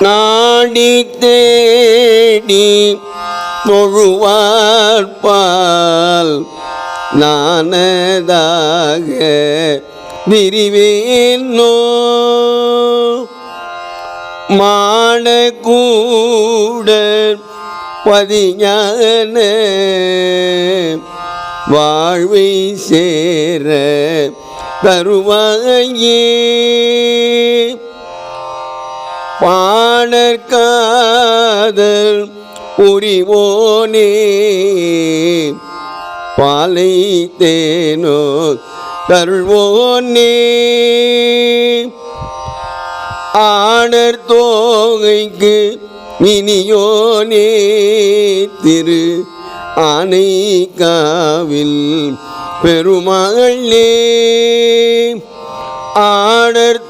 நாடி தேடி தொழுவார்பால் நானதாக விரிவேனோ? மாடக்கூட பதிஞான வாழ்வை சேர தருவாயே. பாடற்காதல் உரிவோனே பாலை தேனோ தருள்வோனே. ஆடர் தோகைக்கு இனியோனே திரு ஆனைக்காவில் பெருமகளே. ஆடர்